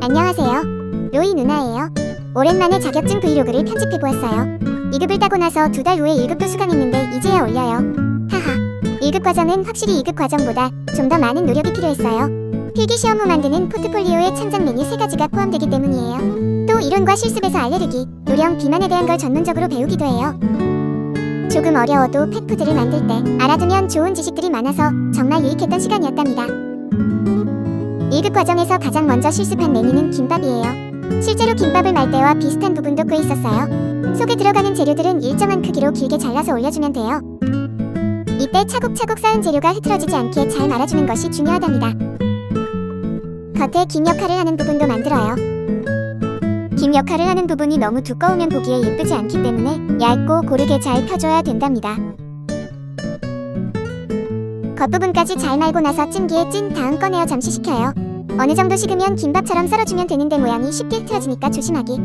안녕하세요. 로이 누나예요. 오랜만에 자격증 브이로그를 편집해보았어요. 2급을 따고 나서 두 달 후에 1급도 수강했는데 이제야 올려요. 하하. 1급 과정은 확실히 2급 과정보다 좀 더 많은 노력이 필요했어요. 필기 시험 후 만드는 포트폴리오에 창작 메뉴 세 가지가 포함되기 때문이에요. 또 이론과 실습에서 알레르기, 노령, 비만에 대한 걸 전문적으로 배우기도 해요. 조금 어려워도 펫푸드를 만들 때 알아두면 좋은 지식들이 많아서 정말 유익했던 시간이었답니다. 1급 과정에서 가장 먼저 실습한 메뉴는 김밥이에요. 실제로 김밥을 말 때와 비슷한 부분도 꽤 있었어요. 속에 들어가는 재료들은 일정한 크기로 길게 잘라서 올려주면 돼요. 이때 차곡차곡 쌓은 재료가 흐트러지지 않게 잘 말아주는 것이 중요하답니다. 겉에 김 역할을 하는 부분도 만들어요. 김 역할을 하는 부분이 너무 두꺼우면 보기에 예쁘지 않기 때문에 얇고 고르게 잘 펴줘야 된답니다. 겉부분까지 잘 말고 나서 찜기에 찐 다음 꺼내어 잠시 식혀요. 어느 정도 식으면 김밥처럼 썰어주면 되는데 모양이 쉽게 흐트러지니까 조심하기.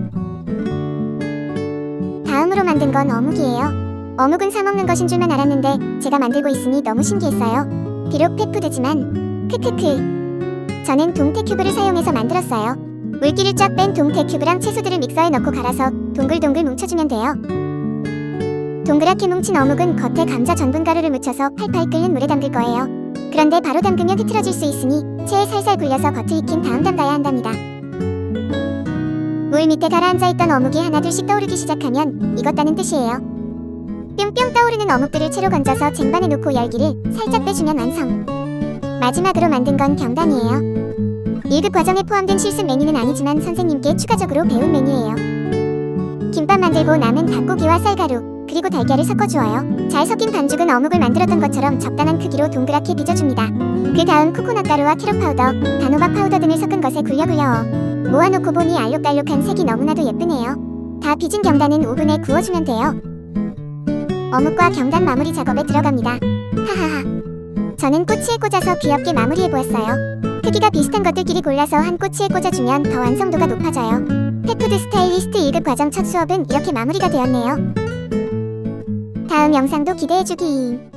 다음으로 만든 건 어묵이에요. 어묵은 사 먹는 것인 줄만 알았는데 제가 만들고 있으니 너무 신기했어요. 비록 펫푸드지만 크크크. 저는 동태 큐브를 사용해서 만들었어요. 물기를 쫙 뺀 동태 큐브랑 채소들을 믹서에 넣고 갈아서 동글동글 뭉쳐주면 돼요. 동그랗게 뭉친 어묵은 겉에 감자 전분 가루를 묻혀서 팔팔 끓는 물에 담글 거예요. 그런데 바로 담그면 흐트러질 수 있으니 체에 살살 굴려서 겉을 익힌 다음 담가야 한답니다. 물 밑에 가라앉아 있던 어묵이 하나둘씩 떠오르기 시작하면 익었다는 뜻이에요. 뿅뿅 떠오르는 어묵들을 채로 건져서 쟁반에 놓고 열기를 살짝 빼주면 완성. 마지막으로 만든 건 경단이에요. 1급 과정에 포함된 실습 메뉴는 아니지만 선생님께 추가적으로 배운 메뉴예요. 김밥 만들고 남은 닭고기와 쌀가루, 그리고 달걀을 섞어주어요. 잘 섞인 반죽은 어묵을 만들었던 것처럼 적당한 크기로 동그랗게 빚어줍니다. 그 다음 코코넛 가루와 캐럿 파우더, 단호박 파우더 등을 섞은 것에 굴려 굴려 모아놓고 보니 알록달록한 색이 너무나도 예쁘네요. 다 빚은 경단은 오븐에 구워주면 돼요. 어묵과 경단 마무리 작업에 들어갑니다. 하하하. 저는 꼬치에 꽂아서 귀엽게 마무리해보았어요. 크기가 비슷한 것들끼리 골라서 한 꼬치에 꽂아주면 더 완성도가 높아져요. 펫푸드 스타일리스트 1급 과정 첫 수업은 이렇게 마무리가 되었네요. 다음 영상도 기대해주기.